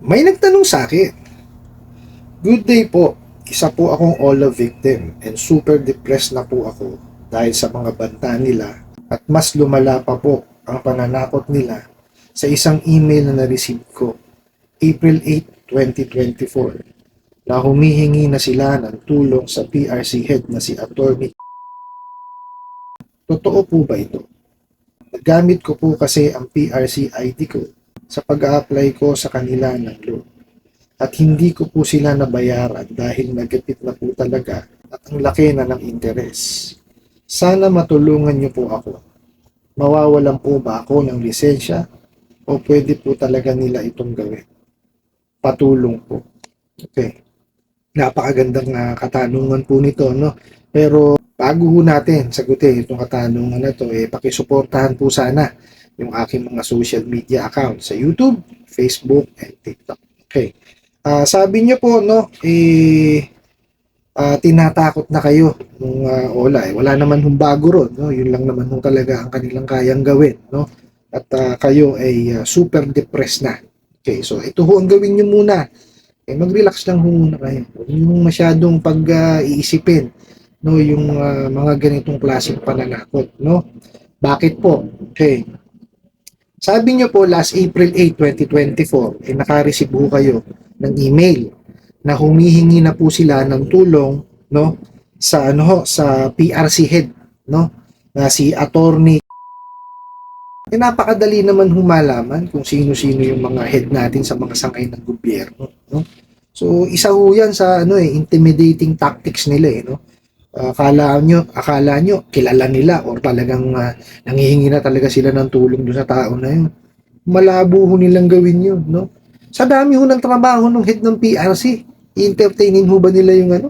May nagtanong sa akin. Good day po. Isa po akong OLA victim and super depressed na po ako dahil sa mga banta nila at mas lumala pa po ang pananakot nila sa isang email na na-receive ko April 8, 2024 na humihingi na sila ng tulong sa PRC head na si Attorney Totoo po ba ito? Nagamit ko po kasi ang PRC ID ko sa pag-a-apply ko sa kanila ng loan. At hindi ko po sila nabayaran dahil nagkapit na po talaga at ang laki na ng interes. Sana matulungan niyo po ako. Mawawalan po ba ako ng lisensya o pwede po talaga nila itong gawin? Patulong po. Okay. Napakagandang uh, katanungan po nito, no? Pero bago ho natin sagutin itong katanungan na to, eh, pakisuportahan po sana yung aking mga social media account sa YouTube, Facebook, and TikTok. Okay. Ah, sabi niyo po, no, eh, ah, tinatakot na kayo nung ah, Ola. Eh. Wala naman hong bago ron, no? Yun lang naman hong talaga ang kanilang kayang gawin, no? At ah, kayo ay ah, super depressed na. Okay, so ito ho ang gawin niyo muna. Eh, mag-relax lang ho muna kayo. Huwag niyo masyadong pag-iisipin no yung ah, mga ganitong klaseng pananakot no bakit po okay sabi niyo po last April 8 2024 eh naka-receive po kayo ng email na humihingi na po sila ng tulong no sa ano ho, sa PRC head no na si attorney. Eh, napakadali naman humalaman kung sino-sino yung mga head natin sa mga sangay ng gobyerno no. So isa ho yan sa ano eh intimidating tactics nila eh no akala nyo, akala nyo, kilala nila or talagang uh, nangihingi na talaga sila ng tulong doon sa tao na yun. Malabo ho nilang gawin yun, no? Sa dami ho ng trabaho ng head ng PRC, entertainin ho ba nila yung ano?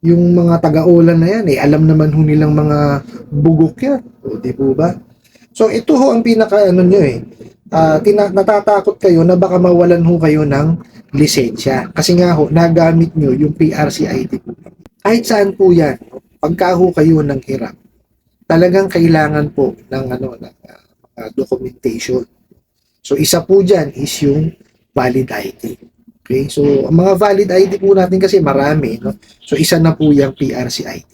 Yung mga taga-ulan na yan, eh, alam naman ho nilang mga bugok yan. O, di po ba? So, ito ho ang pinaka, ano nyo eh, uh, tina- natatakot kayo na baka mawalan ho kayo ng lisensya. Kasi nga ho, nagamit nyo yung PRC ID po kahit saan po yan, pagka kayo ng hirap, talagang kailangan po ng ano ng uh, documentation. So isa po diyan is yung valid ID. Okay? So ang mga valid ID po natin kasi marami, no? So isa na po yung PRC ID.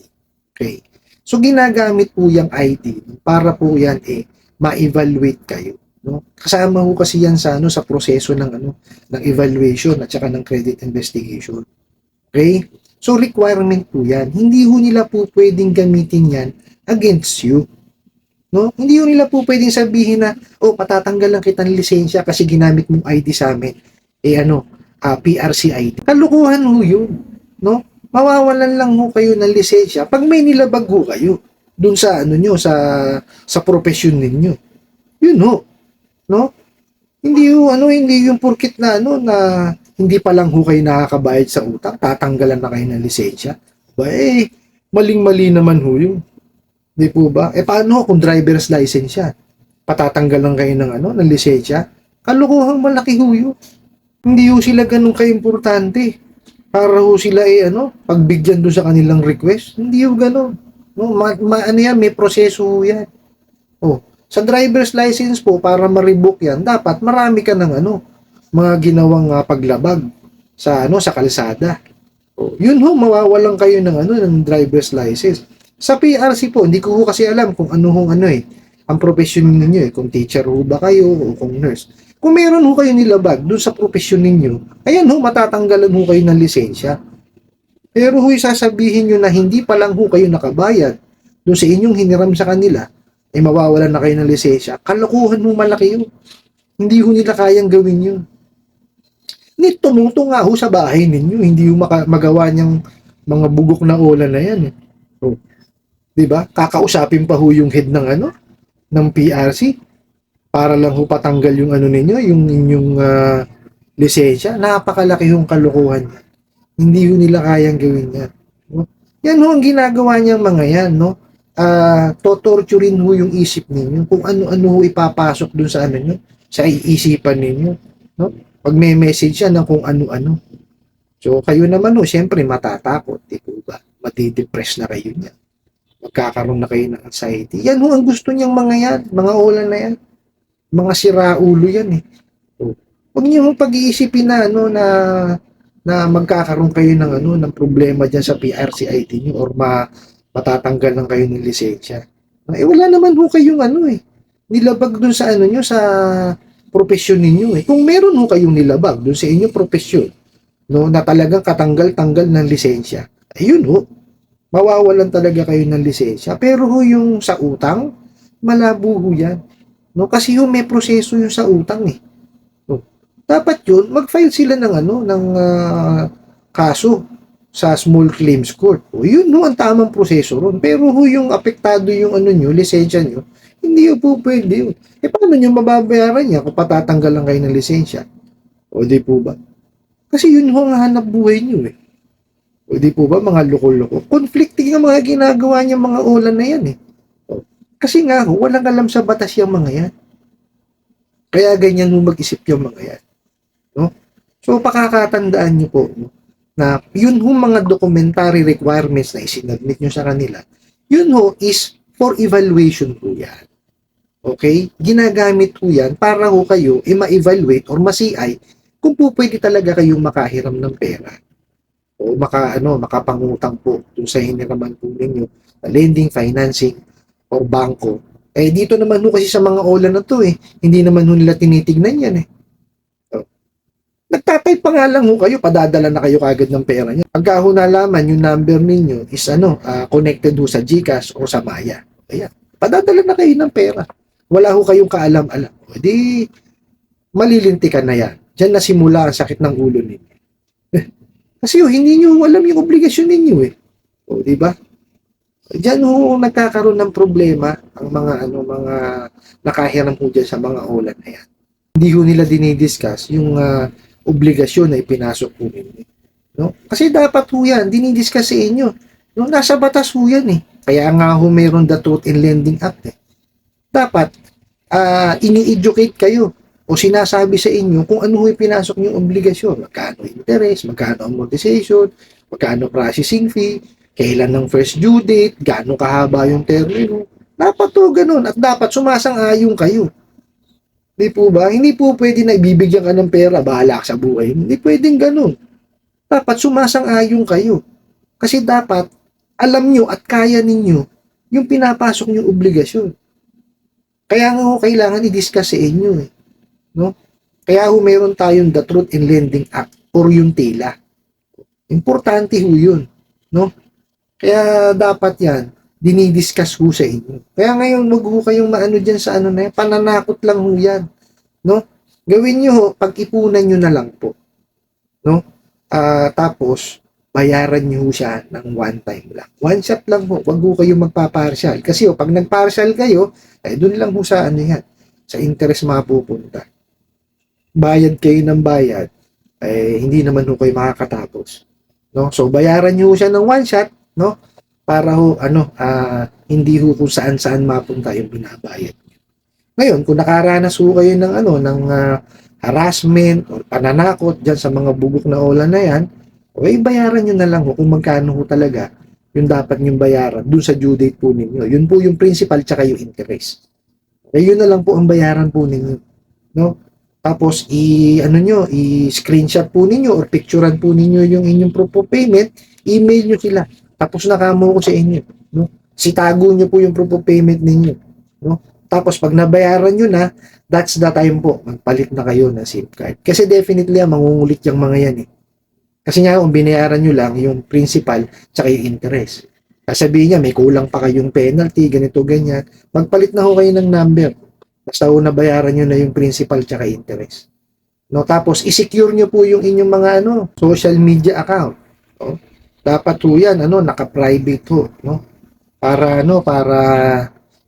Okay? So ginagamit po yung ID para po yan eh ma-evaluate kayo, no? Kasama ho kasi yan sa ano sa proseso ng ano ng evaluation at saka ng credit investigation. Okay? So requirement po yan. Hindi ho nila po pwedeng gamitin yan against you. No? Hindi ho nila po pwedeng sabihin na, oh, patatanggal lang kita ng lisensya kasi ginamit mong ID sa amin. Eh ano, uh, PRC ID. Kalukuhan ho yun. No? Mawawalan lang ho kayo ng lisensya pag may nilabag ho kayo dun sa ano nyo, sa, sa profession ninyo. Yun ho. No? Hindi ho, ano, hindi yung purkit na, ano, na hindi pa lang ho kayo nakakabayad sa utang, tatanggalan na kayo ng lisensya. Ba, eh, maling-mali naman ho yun. Di po ba? Eh, paano kung driver's license yan? Patatanggalan kayo ng, ano, ng lisensya? Kalukuhang malaki ho yun. Hindi ho sila ganun ka-importante. Para ho sila, eh, ano, pagbigyan doon sa kanilang request. Hindi ho ganun. No, ma, ma, ano yan, may proseso ho yan. Oh, sa driver's license po, para ma-revoke yan, dapat marami ka ng, ano, mga ginawang uh, paglabag sa ano sa kalsada. O, yun ho, mawawalan kayo ng ano ng driver's license. Sa PRC po, hindi ko ho kasi alam kung ano hong ano eh, ang profession ninyo eh, kung teacher ho ba kayo o kung nurse. Kung meron ho kayo nilabag doon sa profession ninyo, ayan ho, matatanggalan ho kayo ng lisensya. Pero ho, sasabihin nyo na hindi pa lang ho kayo nakabayad doon sa inyong hiniram sa kanila, ay eh, mawawalan na kayo ng lisensya. Kalokohan ho malaki yun. Hindi ho nila kayang gawin yun. Ni tumuto nga ho sa bahay ninyo, hindi ho maka- magawa niyang mga bugok na ulan na yan. Eh. So, 'di ba? Kakausapin pa ho yung head ng ano ng PRC para lang ho patanggal yung ano ninyo, yung inyong uh, lisensya. Napakalaki yung kalokohan niya. Hindi ho nila kayang gawin yan. No? Yan ho ang ginagawa niyang mga yan, no? Uh, totorturin ho yung isip ninyo kung ano-ano ho ipapasok dun sa ano nyo, sa iisipan ninyo, no? Pag may message yan ng kung ano-ano. So, kayo naman, no, syempre, matatakot, di po ba? Matidepress na kayo niya. Magkakaroon na kayo ng anxiety. Yan ho, ang gusto niyang mga yan, mga ulan na yan. Mga siraulo yan eh. So, Huwag niyo pag-iisipin na ano na na magkakaroon kayo ng ano ng problema diyan sa PRCID niyo or ma, matatanggal lang kayo ng lisensya. Eh wala naman ho kayong ano eh nilabag dun sa ano niyo sa profesyon ninyo eh. Kung meron ho kayong nilabag dun sa inyong profesyon no na talagang katanggal-tanggal ng lisensya. Ayun ho. Mawawalan talaga kayo ng lisensya. Pero ho yung sa utang, malabo ho yan. No, kasi ho may proseso yung sa utang eh. No. Dapat yun, mag-file sila ng ano, ng ah, kaso sa small claims court. O yun no, ang tamang proseso ron. Pero ho yung apektado yung ano nyo, lisensya nyo, hindi ho po pwede yun. Eh paano nyo mababayaran niya kung patatanggal lang kayo ng lisensya? O di po ba? Kasi yun ho ang hanap buhay nyo eh. O di po ba mga loko-loko? Conflicting ang mga ginagawa niya mga ulan na yan eh. Kasi nga ho, walang alam sa batas yung mga yan. Kaya ganyan ho mag-isip yung mga yan. No? So pakakatandaan niyo po no, na yun ho mga documentary requirements na isinabmit nyo sa kanila, yun ho is for evaluation po yan. Okay? Ginagamit po yan para ho kayo i-ma-evaluate or ma-CI kung po pwede talaga kayong makahiram ng pera o maka ano makapangutang po dun sa hiniraman po ninyo na lending, financing or bangko. Eh dito naman ho kasi sa mga ola na to eh, hindi naman ho nila tinitignan yan eh. Nagtatay pa nga lang ho kayo, padadala na kayo kagad ng pera niya. Pagka ho nalaman yung number ninyo is ano, ah, connected ho sa GCash o sa Maya. Ayan, padadala na kayo ng pera. Wala ho kayong kaalam-alam. O di, malilintikan na yan. Diyan na simula ang sakit ng ulo ninyo. Kasi ho, hindi nyo alam yung obligasyon ninyo eh. O, di ba? Diyan ho nagkakaroon ng problema ang mga ano mga nakahiram ho dyan sa mga ulan na yan. Hindi ho nila dinidiscuss yung ah, obligasyon na ipinasok po ninyo. No? Kasi dapat ho yan, dinidiscuss sa inyo. No, nasa batas ho yan eh. Kaya nga ho mayroon the Truth in Lending Act eh. Dapat ah, ini-educate kayo o sinasabi sa inyo kung ano ho ipinasok niyong obligasyon. Magkano interest, magkano amortization, magkano processing fee, kailan ng first due date, gaano kahaba yung termino. Dapat to ganun at dapat sumasang-ayon kayo. Di po ba? Hindi po pwede na ibibigyan ka ng pera, bahala ka sa buhay. Hindi pwedeng ganun. Dapat sumasang-ayon kayo. Kasi dapat alam nyo at kaya ninyo yung pinapasok nyo obligasyon. Kaya nga ho, kailangan i-discuss sa inyo eh. No? Kaya ho, meron tayong the Truth in Lending Act or yung TILA. Importante ho yun. No? Kaya dapat yan, dinidiscuss ho sa inyo. Kaya ngayon, wag ho kayong maano dyan sa ano na yan, pananakot lang ho yan. No? Gawin nyo ho, pag-ipunan nyo na lang po. No? Ah, tapos, bayaran nyo ho siya ng one time lang. One shot lang ho, wag ho kayong magpa-partial. Kasi ho, pag nag-partial kayo, eh, dun lang ho sa ano yan, sa interest mapupunta. Bayad kayo ng bayad, eh, hindi naman ho kayo makakatapos. No? So, bayaran nyo siya ng one shot, no? Para ho, ano, ah, hindi ho kung saan-saan mapunta yung binabayad. Ngayon, kung nakaranas ho kayo ng, ano, ng ah, harassment or pananakot dyan sa mga bugok na ola na yan, okay, bayaran nyo na lang ho kung magkano ho talaga yung dapat nyong bayaran dun sa due date po ninyo. Yun po yung principal tsaka yung interest. Okay, yun na lang po ang bayaran po ninyo. No? Tapos, i, ano nyo, i-screenshot po ninyo or picturean po ninyo yung inyong proof of payment, email nyo sila. Tapos nakamo ko sa inyo. No? Sitago nyo po yung proof of payment ninyo. No? Tapos pag nabayaran nyo na, that's the time po, magpalit na kayo ng SIM card. Kasi definitely, ah, mangungulit yung mga yan eh. Kasi nga, kung binayaran nyo lang yung principal tsaka yung interest. Sasabihin niya, may kulang pa kayong penalty, ganito, ganyan. Magpalit na ho kayo ng number. Basta ho nabayaran nyo na yung principal tsaka interest. No, tapos i-secure nyo po yung inyong mga ano, social media account. No? Dapat ho yan, ano, naka-private ho, no? Para ano, para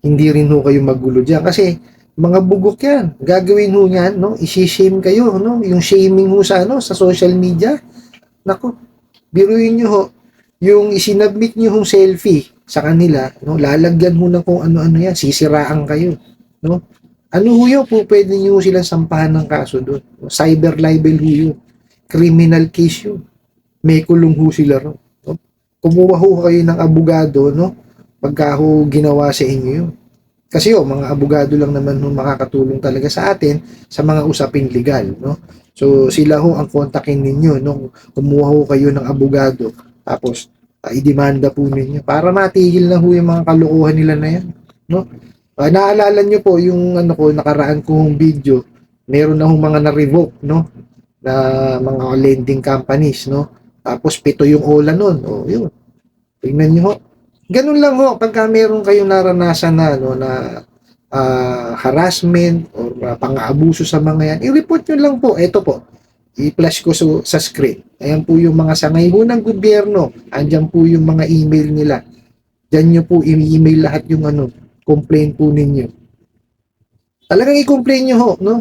hindi rin ho kayo magulo diyan kasi mga bugok yan. Gagawin ho yan, no? I-shame kayo, no? Yung shaming ho sa ano, sa social media. Nako, biruin nyo ho, yung isinabmit nyo hong selfie sa kanila, no? Lalagyan ho ng kung ano-ano yan, sisiraan kayo, no? Ano ho yun po, pwede nyo silang sampahan ng kaso doon. Cyber libel ho yun. Criminal case yun. May kulong ho sila ron. No? Kumuha ho kayo ng abogado, no? Pagka ho ginawa sa inyo yun. Kasi ho, mga abogado lang naman ho makakatulong talaga sa atin sa mga usaping legal, no? So, sila ho ang kontakin ninyo nung kumuha ho kayo ng abogado. Tapos, ah, idemanda po ninyo para matigil na ho yung mga kalukuhan nila na yan. No? Ah, naalala nyo po yung ano ko, nakaraan kong video, meron na ho mga na-revoke, no? Na mga lending companies, no? Tapos, pito yung ola nun. O, yun. Tingnan nyo ho. Ganun lang ho, pagka meron kayong naranasan na, no, na ah, harassment or uh, pang-aabuso sa mga yan, i-report nyo lang po. Ito po, i-flash ko sa, sa screen. Ayan po yung mga sangay ho ng gobyerno. Andyan po yung mga email nila. Diyan nyo po i-email lahat yung ano, complaint po ninyo. Talagang i-complain nyo ho, no?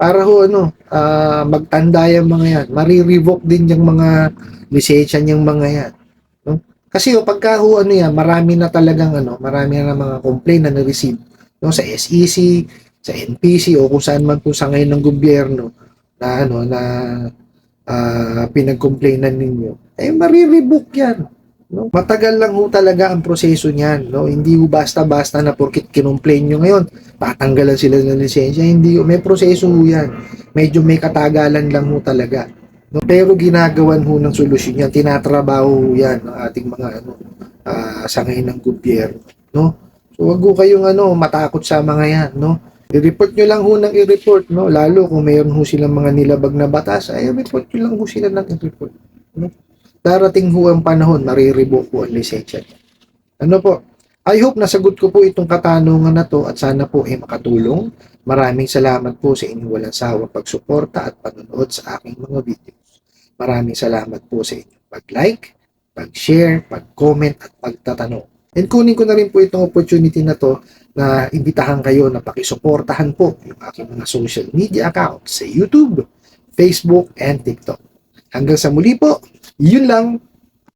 Para ho, ano, ah, magtanda yung mga yan. Mari-revoke din yung mga lisensya yung mga yan. No? Kasi ho, pagka ho, ano yan, marami na talagang, ano, marami na mga complaint na na-receive. No? Sa SEC, sa NPC, o kung saan man po sa ngayon ng gobyerno, na, ano, na ah, pinag-complainan ninyo, eh, mari-revoke yan. No? Matagal lang ho talaga ang proseso niyan. No? Hindi ho basta-basta na porkit kinomplain nyo ngayon, tatanggalan sila ng lisensya. Hindi ho. May proseso ho yan. Medyo may katagalan lang ho talaga. No? Pero ginagawan ho ng solusyon yan. Tinatrabaho ho yan ng ating mga ano, ah, sangay ng gobyerno. No? So wag ho kayong ano, matakot sa mga yan. No? I-report nyo lang ho ng i-report. No? Lalo kung mayroon ho silang mga nilabag na batas, ay report nyo lang ho sila ng i-report. No? Darating ho ang panahon, marirevoke po ang lisensya niya. Ano po? I hope nasagot ko po itong katanungan na to at sana po ay makatulong. Maraming salamat po sa inyong walang sawang pagsuporta at panonood sa aking mga videos. Maraming salamat po sa inyong pag-like, pag-share, pag-comment at pagtatanong. And kunin ko na rin po itong opportunity na to na imbitahan kayo na pakisuportahan po yung aking mga social media accounts sa YouTube, Facebook, and TikTok. Hanggang sa muli po, yun lang.